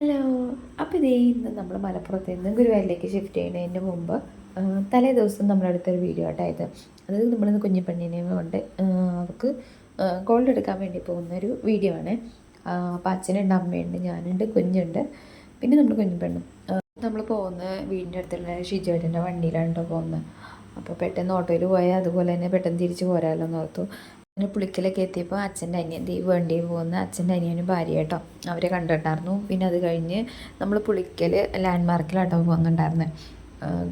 Hello അപ്പോൾ ഇതേ ഇന്ന് നമ്മൾ മലപ്പുറത്ത് നിന്ന് ഗുരുവായൂരിലേക്ക് ഷിഫ്റ്റ് ചെയ്യുന്നതിന് മുമ്പ് തലേ ദിവസം നമ്മളെടുത്തൊരു വീഡിയോ ആയിട്ടായത് അതായത് നമ്മളിന്ന് കുഞ്ഞിപ്പെണ്ണിനെ കൊണ്ട് അവർക്ക് ഗോൾഡ് എടുക്കാൻ വേണ്ടി പോകുന്നൊരു വീഡിയോ ആണ്. അപ്പോൾ അച്ഛനുണ്ട് അമ്മയുണ്ട് ഞാനുണ്ട് കുഞ്ഞുണ്ട്. പിന്നെ നമ്മൾ കുഞ്ഞിപ്പെണ്ണും. നമ്മൾ പോകുന്ന വീടിന്റെ അടുത്തുള്ള ഷിജുവേട്ടന്റെ വണ്ടിയിലാണ് കേട്ടോ പോകുന്നത്. അപ്പോൾ പെട്ടെന്ന് ഓട്ടോയിൽ പോയാൽ അതുപോലെ തന്നെ പെട്ടെന്ന് തിരിച്ച് പോരാമല്ലോ എന്ന് ഓർത്തു. അങ്ങനെ പുളിക്കലൊക്കെ എത്തിയപ്പോൾ അച്ഛന്റെ അനിയൻ ഈ വണ്ടിയിൽ പോകുന്ന അച്ഛന്റെ അനിയനും ഭാര്യ കേട്ടോ അവരെ കണ്ടിട്ടുണ്ടായിരുന്നു. പിന്നെ അത് കഴിഞ്ഞ് നമ്മൾ പുളിക്കൽ ലാൻഡ് മാർക്കിലാട്ടോ പോകുന്നുണ്ടായിരുന്നത്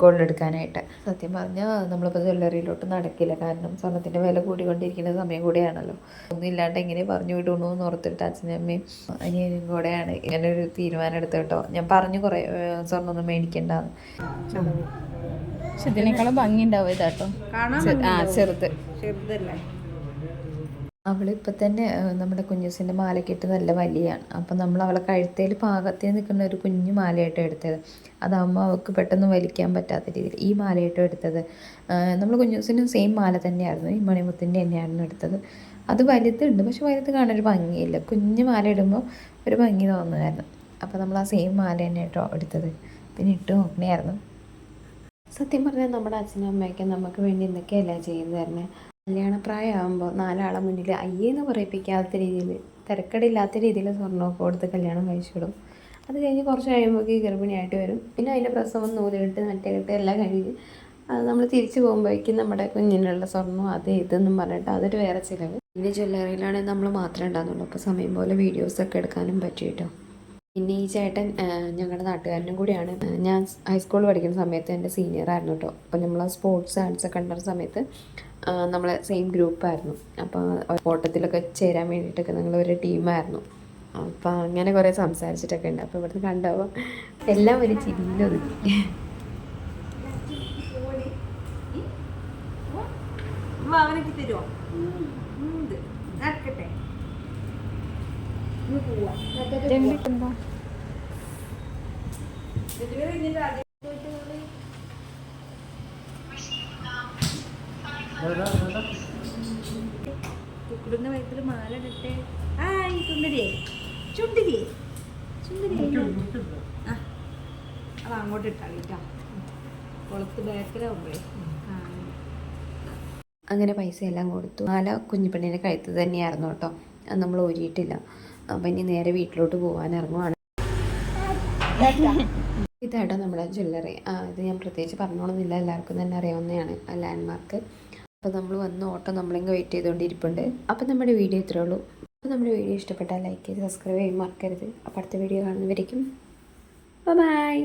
ഗോൾഡ് എടുക്കാനായിട്ട്. സത്യം പറഞ്ഞാൽ നമ്മളിപ്പോൾ ജ്വല്ലറിയിലോട്ട് നടക്കില്ല കാരണം സ്വർണത്തിന്റെ വില കൂടിക്കൊണ്ടിരിക്കുന്ന സമയം കൂടിയാണല്ലോ. ഒന്നും ഇല്ലാണ്ട് എങ്ങനെ പറഞ്ഞു വിടണു എന്ന് ഓർത്തിട്ട് അച്ഛനും അമ്മയും അനിയനും കൂടെയാണ് ഇങ്ങനെ ഒരു തീരുമാനം എടുത്തത് കേട്ടോ. ഞാൻ പറഞ്ഞു കുറേ സ്വർണമൊന്നും മേടിക്കണ്ടെന്ന്. ഇതിനേക്കാളും ഭംഗി ഉണ്ടാവും ഇതാട്ടോ ആ ചെറുത്. ചെറുതല്ലേ? അവളിപ്പോൾ തന്നെ നമ്മുടെ കുഞ്ഞൂസിന്റെ മാലക്കിട്ട് നല്ല വലിയാണ്. അപ്പം നമ്മൾ അവളെ കഴുത്തേൽ പാകത്തിൽ നിൽക്കുന്ന ഒരു കുഞ്ഞു മാലയായിട്ട് എടുത്തത്. അതാകുമ്പോൾ അവൾക്ക് പെട്ടെന്ന് വലിക്കാൻ പറ്റാത്ത രീതിയിൽ ഈ മാലയായിട്ടോ എടുത്തത്. നമ്മൾ കുഞ്ഞൂസിനും സെയിം മാല തന്നെയായിരുന്നു. ഈ മണിമുത്തിന്റെ തന്നെയായിരുന്നു എടുത്തത്. അത് വലുതുണ്ട് പക്ഷെ വലുത് കാണാൻ ഒരു ഭംഗിയില്ല. കുഞ്ഞു മാല ഇടുമ്പോൾ ഒരു ഭംഗി തോന്നുമായിരുന്നു. അപ്പോൾ നമ്മൾ ആ സെയിം മാല തന്നെ കേട്ടോ എടുത്തത്. പിന്നെ ഇട്ട് നോക്കണമായിരുന്നു സത്യം പറഞ്ഞാൽ നമ്മുടെ അച്ഛനും അമ്മയൊക്കെ നമുക്ക് വേണ്ടി എന്തൊക്കെയല്ല ചെയ്യുന്നതായിരുന്നു കല്യാണപ്രായമാകുമ്പോൾ നാലാളെ മുന്നിൽ അയ്യേന്ന് പറയിപ്പിക്കാത്ത രീതിയിൽ തിരക്കടില്ലാത്ത രീതിയിൽ സ്വർണമൊക്കെ കൊടുത്ത് കല്യാണം കഴിച്ചു വിടും അത് കഴിഞ്ഞ് കുറച്ച് കഴിയുമ്പോഴേക്ക് ഗർഭിണിയായിട്ട് വരും. പിന്നെ അതിന്റെ പ്രസവം നൂലുകെട്ട് മറ്റേ കെട്ട് എല്ലാം കഴിഞ്ഞ് നമ്മൾ തിരിച്ചു പോകുമ്പോഴേക്കും നമ്മുടെ കുഞ്ഞിനുള്ള സ്വർണം അത് ഇതെന്നും പറഞ്ഞിട്ട് അതൊരു വേറെ ചിലവ്. പിന്നെ ജ്വല്ലറിയിലാണെങ്കിൽ നമ്മൾ മാത്രമേ ഉണ്ടാകുന്നുള്ളൂ അപ്പോൾ സമയം പോലെ വീഡിയോസൊക്കെ എടുക്കാനും പറ്റിയിട്ടോ? പിന്നെ ഈ ചേട്ടൻ ഞങ്ങളുടെ നാട്ടുകാരനും കൂടിയാണ് ഞാൻ ഹൈസ്കൂളിൽ പഠിക്കുന്ന സമയത്ത് എന്റെ സീനിയർ ആയിരുന്നു കേട്ടോ അപ്പോൾ നമ്മൾ സ്പോർട്സ് ആർട്സ് ഒക്കെ ഉണ്ടായിരുന്ന സമയത്ത് നമ്മളെ സെയിം ഗ്രൂപ്പായിരുന്നു അപ്പോൾ ഓട്ടത്തിലൊക്കെ ചേരാൻ വേണ്ടിയിട്ടൊക്കെ ഞങ്ങൾ ഒരു ടീമായിരുന്നു അപ്പോൾ അങ്ങനെ കുറേ സംസാരിച്ചിട്ടൊക്കെ ഉണ്ട് അപ്പോൾ ഇവിടുന്ന് കണ്ടപ്പോൾ എല്ലാം ഒരു ചിരിയിലൊതുക്കി അവനക്ക് തരുമോ നടക്കട്ടെ കുക്കുടുന്ന വയറ്റിൽ മാല ഇടട്ടെ. ആ ഈ സുന്ദരിയെ ചുണ്ടിരിയെ. ചുണ്ടിരിയെ. ആ. അത് അങ്ങോട്ട് ഇട്ടാളിട്ടാ കുളത്ത് ബാക്കിലാവുമ്പോഴേ. അങ്ങനെ പൈസ എല്ലാം കൊടുത്തു. മാല കുഞ്ഞിപ്പെണ്ണിന്റെ കഴുത്ത് തന്നെയായിരുന്നു കേട്ടോ അത് നമ്മൾ ഊരിയിട്ടില്ല. അപ്പം ഇനി നേരെ വീട്ടിലോട്ട് പോകാൻ ഇറങ്ങുവാണ്. ഇതാട്ടോ നമ്മുടെ ജ്വല്ലറി. ഇത് ഞാൻ പ്രത്യേകിച്ച് പറഞ്ഞോളുന്നില്ല എല്ലാവർക്കും തന്നെ അറിയാവുന്നതാണ് ആ ലാൻഡ് മാർക്ക് അപ്പോൾ നമ്മൾ വന്ന് ഓട്ടോ നമ്മളിങ്ങ് വെയിറ്റ് ചെയ്തുകൊണ്ടിരിപ്പുണ്ട് അപ്പോൾ നമ്മുടെ വീഡിയോ ഇത്രേ ഉള്ളൂ. അപ്പോൾ നമ്മുടെ വീഡിയോ ഇഷ്ടപ്പെട്ടാൽ ലൈക്ക് ചെയ്ത് സബ്സ്ക്രൈബ് ചെയ്യാൻ മറക്കരുത്. അപ്പോൾ അടുത്ത വീഡിയോ കാണുന്നവരേക്കും ബൈ